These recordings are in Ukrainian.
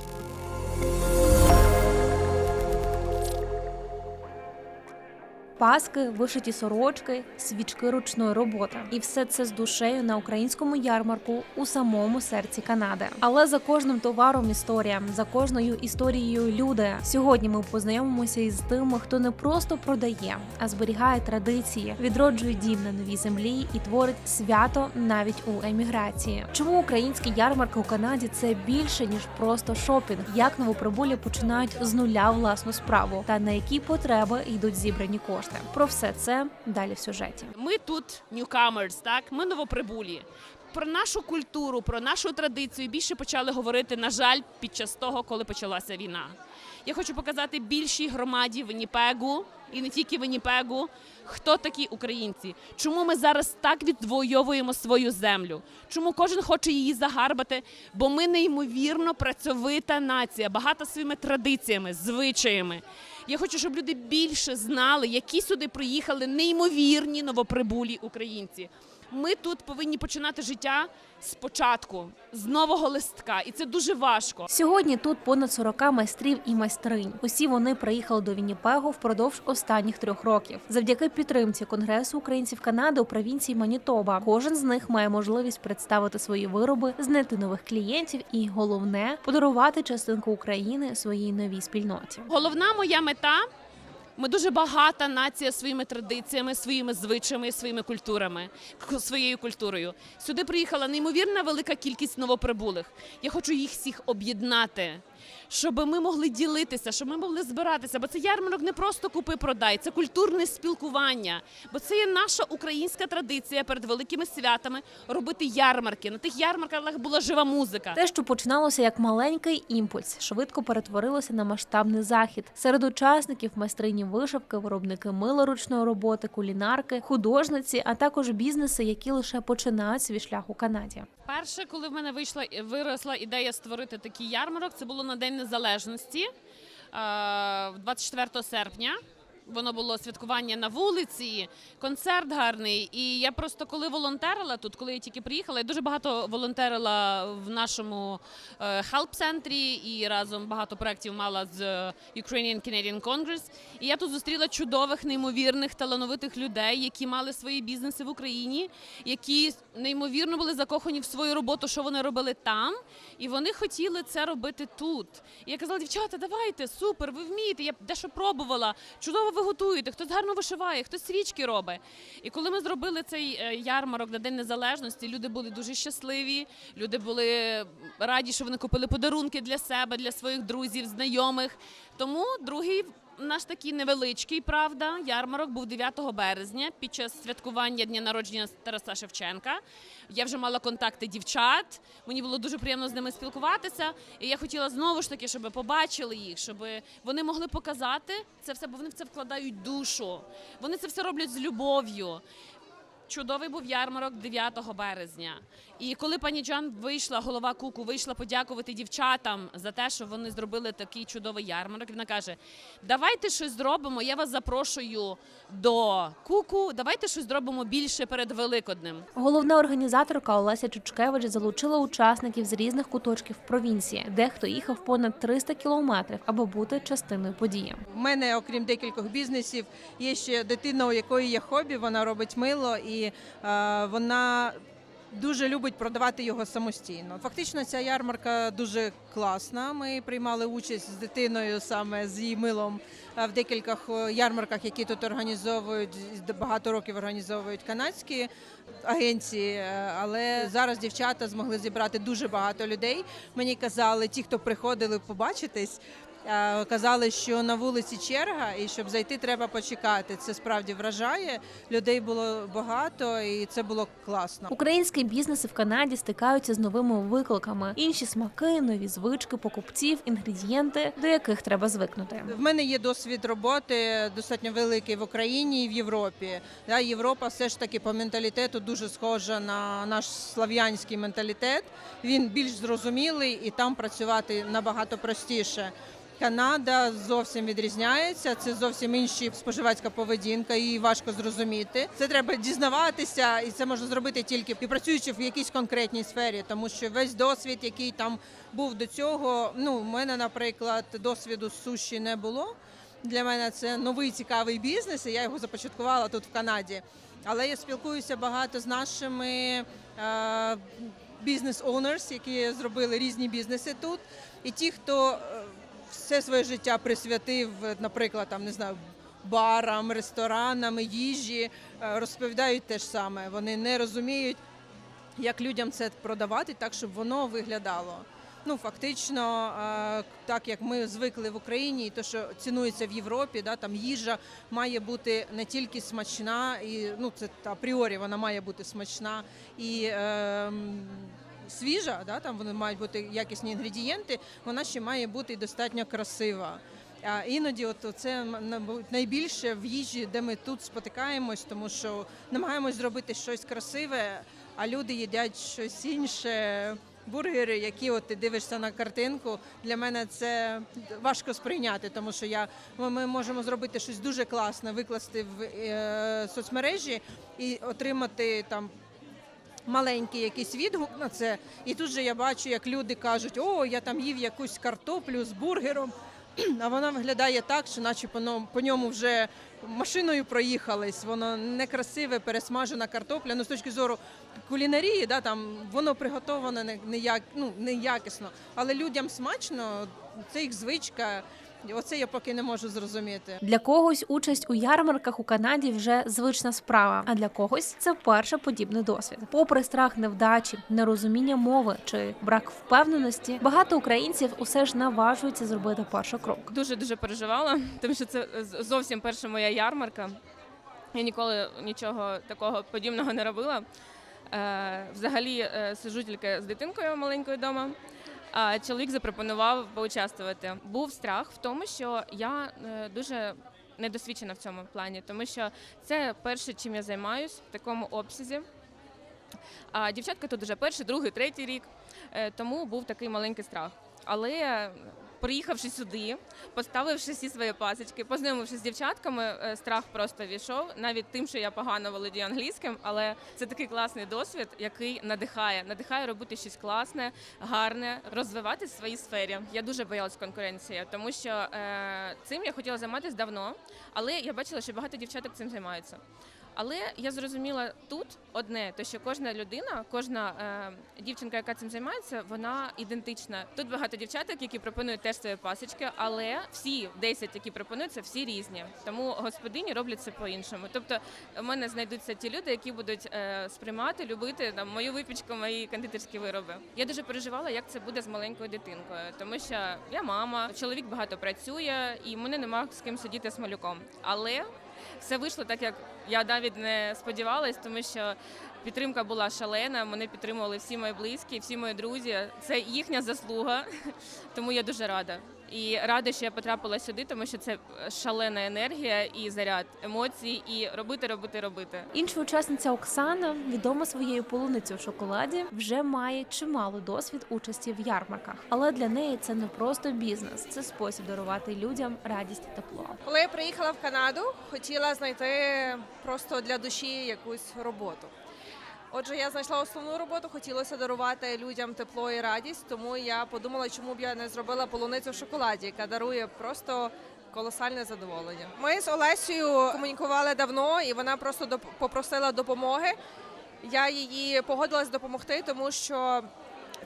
Thank you. Паски, вишиті сорочки, свічки ручної роботи, і все це з душею на українському ярмарку у самому серці Канади. Але за кожним товаром історія, за кожною історією люди. Сьогодні ми познайомимося із тими, хто не просто продає, а зберігає традиції, відроджує дім на новій землі і творить свято навіть у еміграції. Чому українські ярмарки у Канаді це більше ніж просто шопінг? Як новоприбулі починають з нуля власну справу, та на які потреби йдуть зібрані кошти? Про все це далі в сюжеті. Ми тут newcomers, так ми новоприбулі. Про нашу культуру, про нашу традицію більше почали говорити, на жаль, під час того, коли почалася війна. Я хочу показати більшій громаді Вінніпегу і не тільки Вінніпегу, хто такі українці, чому ми зараз так відвоюємо свою землю, чому кожен хоче її загарбати, бо ми неймовірно працьовита нація, багата своїми традиціями, звичаями. Я хочу, щоб люди більше знали, які сюди приїхали неймовірні новоприбулі українці. Ми тут повинні починати життя спочатку, з нового листка, і це дуже важко. Сьогодні тут понад 40 майстрів і майстринь. Усі вони приїхали до Вінніпегу впродовж останніх трьох років. Завдяки підтримці Конгресу українців Канади у провінції Манітоба. Кожен з них має можливість представити свої вироби, знайти нових клієнтів і головне подарувати частинку України своїй новій спільноті. Головна моя мета. Ми дуже багата нація своїми традиціями, своїми звичаями, своїми культурами, своєю культурою. Сюди приїхала неймовірна велика кількість новоприбулих. Я хочу їх всіх об'єднати, щоб ми могли ділитися, щоб ми могли збиратися. Бо це ярмарок не просто купи-продай, це культурне спілкування. Бо це є наша українська традиція перед великими святами робити ярмарки. На тих ярмарках була жива музика. Те, що починалося як маленький імпульс, швидко перетворилося на масштабний захід. Серед учасників майстрині вишивки, виробники мила ручної роботи, кулінарки, художниці, а також бізнеси, які лише починають свій шлях у Канаді. Перше, коли в мене вийшла виросла ідея створити такий ярмарок, це було на День Незалежності е, 24 серпня. Воно було святкування на вулиці, концерт гарний. І я просто коли волонтерила тут, коли я тільки приїхала, я дуже багато волонтерила в нашому хелп-центрі і разом багато проєктів мала з е, Ukrainian Canadian Congress. І я тут зустріла чудових, неймовірних, талановитих людей, які мали свої бізнеси в Україні, які неймовірно були закохані в свою роботу, що вони робили там, і вони хотіли це робити тут. І я казала, дівчата, давайте, супер, ви вмієте. Я дещо пробувала. Чудово ви готуєте, хтось гарно вишиває, хтось свічки робить. І коли ми зробили цей е, ярмарок на День Незалежності, люди були дуже щасливі. Люди були раді, що вони купили подарунки для себе, для своїх друзів, знайомих. Тому другий наш такий невеличкий, правда, ярмарок був 9 березня під час святкування дня народження Тараса Шевченка. Я вже мала контакти дівчат. Мені було дуже приємно з ними спілкуватися. І я хотіла знову ж таки, щоб побачили їх, щоб вони могли показати це все, бо вони в це вкладають душу. Вони це все роблять з любов'ю. Чудовий був ярмарок 9 березня. І коли пані Джан вийшла, голова куку, вийшла подякувати дівчатам за те, що вони зробили такий чудовий ярмарок. Вона каже: давайте щось зробимо. Я вас запрошую до куку. Давайте щось зробимо більше перед Великоднем. Головна організаторка Олеся Чучкевич залучила учасників з різних куточків провінції. Дехто їхав понад 300 кілометрів, аби бути частиною події. У мене, окрім декількох бізнесів, є ще дитина, у якої є хобі. Вона робить мило і е, вона дуже любить продавати його самостійно. Фактично, ця ярмарка дуже класна. Ми приймали участь з дитиною саме з її милом е, в декількох е, ярмарках, які тут організовують багато років організовують канадські агенції. Але зараз дівчата змогли зібрати дуже багато людей. Мені казали, ті, хто приходили побачитись. Е, Казали, що на вулиці черга, і щоб зайти, треба почекати. Це справді вражає. Людей було багато, і це було класно. Українські бізнеси в Канаді стикаються з новими викликами: інші смаки, нові звички, покупців, інгредієнти, до яких треба звикнути. В мене є досвід роботи достатньо великий в Україні і в Європі. Європа все ж таки по менталітету дуже схожа на наш слав'янський менталітет. Він більш зрозумілий і там працювати набагато простіше. Канада зовсім відрізняється. Це зовсім інші споживацька поведінка, її важко зрозуміти. Це треба дізнаватися, і це можна зробити тільки і працюючи в якійсь конкретній сфері, тому що весь досвід, який там був до цього. Ну, у мене, наприклад, досвіду суші не було. Для мене це новий цікавий бізнес, і я його започаткувала тут в Канаді. Але я спілкуюся багато з нашими е, бізнес-оунерс, які зробили різні бізнеси тут. І ті, хто е, все своє життя присвятив, наприклад, там не знаю. Барам, ресторанам, їжі е, розповідають те ж саме. Вони не розуміють, як людям це продавати так, щоб воно виглядало. Ну, фактично, е, так як ми звикли в Україні, і те, що цінується в Європі, да, там їжа має бути не тільки смачна, і ну це апріорі вона має бути смачна і е, свіжа, да, там вони мають бути якісні інгредієнти, вона ще має бути достатньо красива. А іноді, от це найбільше в їжі, де ми тут спотикаємось, тому що намагаємось зробити щось красиве, а люди їдять щось інше. Бургери, які от ти дивишся на картинку, для мене це важко сприйняти, тому що я ми можемо зробити щось дуже класне, викласти в е, соцмережі і отримати там маленький якийсь відгук на це. І тут же я бачу, як люди кажуть, о, я там їв якусь картоплю з бургером, а вона виглядає так, що наче по ньому, вже машиною проїхались. Воно некрасиве, пересмажена картопля. Ну, з точки зору кулінарії, да, там воно приготоване не, не, як, ну, неякісно. Але людям смачно, це їх звичка. І Оце я поки не можу зрозуміти. Для когось участь у ярмарках у Канаді вже звична справа, а для когось це вперше подібний досвід. Попри страх невдачі, нерозуміння мови чи брак впевненості, багато українців усе ж наважуються зробити перший крок. Дуже дуже переживала, тому що це зовсім перша моя ярмарка. Я ніколи нічого такого подібного не робила. Е, взагалі е, сиджу тільки з дитинкою маленькою вдома. Чоловік запропонував поучаствувати. Був страх в тому, що я е, дуже недосвідчена в цьому плані, тому що це перше, чим я займаюсь в такому обсязі. А дівчатка тут вже перший, другий, третій рік, е, тому був такий маленький страх. Але приїхавши сюди, поставивши всі свої пасочки, познайомившись з дівчатками, е, страх просто війшов, навіть тим, що я погано володію англійським, але це такий класний досвід, який надихає, надихає робити щось класне, гарне, розвиватися в своїй сфері. Я дуже боялась конкуренції, тому що е, цим я хотіла займатися давно, але я бачила, що багато дівчаток цим займаються. Але я зрозуміла тут одне, то що кожна людина, кожна е, дівчинка, яка цим займається, вона ідентична. Тут багато дівчаток, які пропонують теж свої пасочки, але всі 10, які пропонуються, всі різні. Тому господині роблять це по-іншому. Тобто, в мене знайдуться ті люди, які будуть е, сприймати, любити там мою випічку, мої кондитерські вироби. Я дуже переживала, як це буде з маленькою дитинкою, тому що я мама, чоловік багато працює, і мене нема з ким сидіти з малюком. Але все вийшло так, як я навіть не сподівалась, тому що підтримка була шалена. Мене підтримували всі мої близькі, всі мої друзі. Це їхня заслуга, тому я дуже рада. І рада, що я потрапила сюди, тому що це шалена енергія і заряд емоцій, і робити, робити, робити. Інша учасниця Оксана, відома своєю полуницею в шоколаді, вже має чимало досвід участі в ярмарках. Але для неї це не просто бізнес, це спосіб дарувати людям радість і тепло. Коли я приїхала в Канаду, хотіла знайти просто для душі якусь роботу. Отже, я знайшла основну роботу, хотілося дарувати людям тепло і радість, тому я подумала, чому б я не зробила полуницю в шоколаді, яка дарує просто колосальне задоволення. Ми з Олесею комунікували давно, і вона просто попросила допомоги. Я її погодилась допомогти, тому що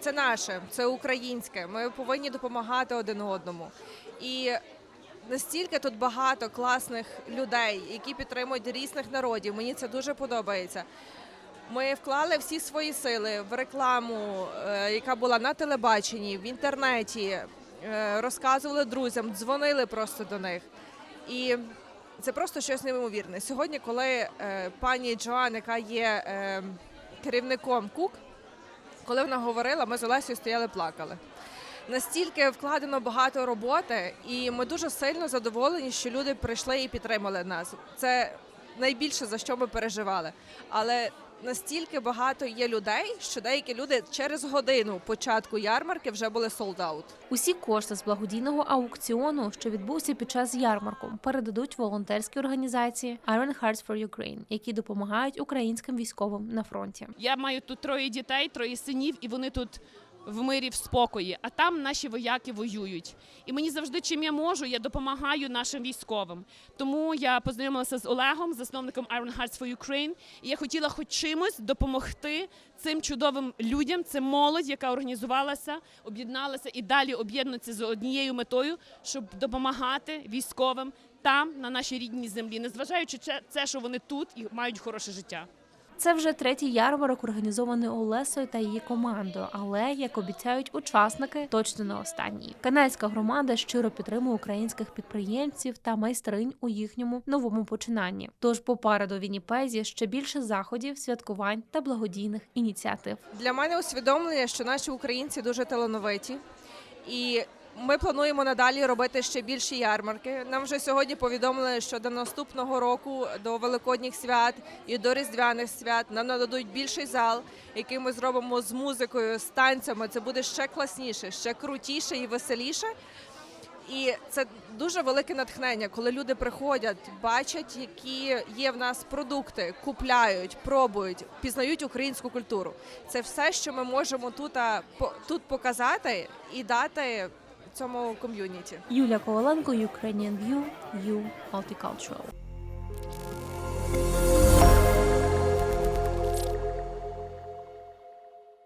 це наше, це українське. Ми повинні допомагати один одному. І настільки тут багато класних людей, які підтримують різних народів. Мені це дуже подобається. Ми вклали всі свої сили в рекламу, е, яка була на телебаченні, в інтернеті, е, розказували друзям, дзвонили просто до них. І це просто щось неймовірне. Сьогодні, коли е, пані Джоан, яка є керівником КУК, коли вона говорила, ми з Олесею стояли плакали. Настільки вкладено багато роботи, і ми дуже сильно задоволені, що люди прийшли і підтримали нас. Це найбільше за що ми переживали. Але настільки багато є людей, що деякі люди через годину початку ярмарки вже були солдаут. Усі кошти з благодійного аукціону, що відбувся під час ярмарку, передадуть волонтерські організації Iron Hearts for Ukraine, які допомагають українським військовим на фронті. Я маю тут троє дітей, троє синів, і вони тут в мирі, в спокої. А там наші вояки воюють. І мені завжди, чим я можу, я допомагаю нашим військовим. Тому я познайомилася з Олегом, засновником Iron Hearts for Ukraine, і я хотіла хоч чимось допомогти цим чудовим людям. Це молодь, яка організувалася, об'єдналася і далі об'єднується з однією метою, щоб допомагати військовим там, на нашій рідній землі, незважаючи це- що вони тут і мають хороше життя. Це вже третій ярмарок, організований Олесою та її командою. Але як обіцяють учасники, точно не останній. Канадська громада щиро підтримує українських підприємців та майстринь у їхньому новому починанні. Тож попереду Вінніпезі ще більше заходів, святкувань та благодійних ініціатив. Для мене усвідомлення, що наші українці дуже талановиті, і ми плануємо надалі робити ще більші ярмарки. Нам вже сьогодні повідомили, що до наступного року, до великодніх свят і до різдвяних свят, нам нададуть більший зал, який ми зробимо з музикою, з танцями. Це буде ще класніше, ще крутіше і веселіше. І це дуже велике натхнення, коли люди приходять, бачать, які є в нас продукти, купляють, пробують, пізнають українську культуру. Це все, що ми можемо тут, тут показати і дати цьому ком'юніті. Юля Коваленко, Ukrainian View, You Multicultural.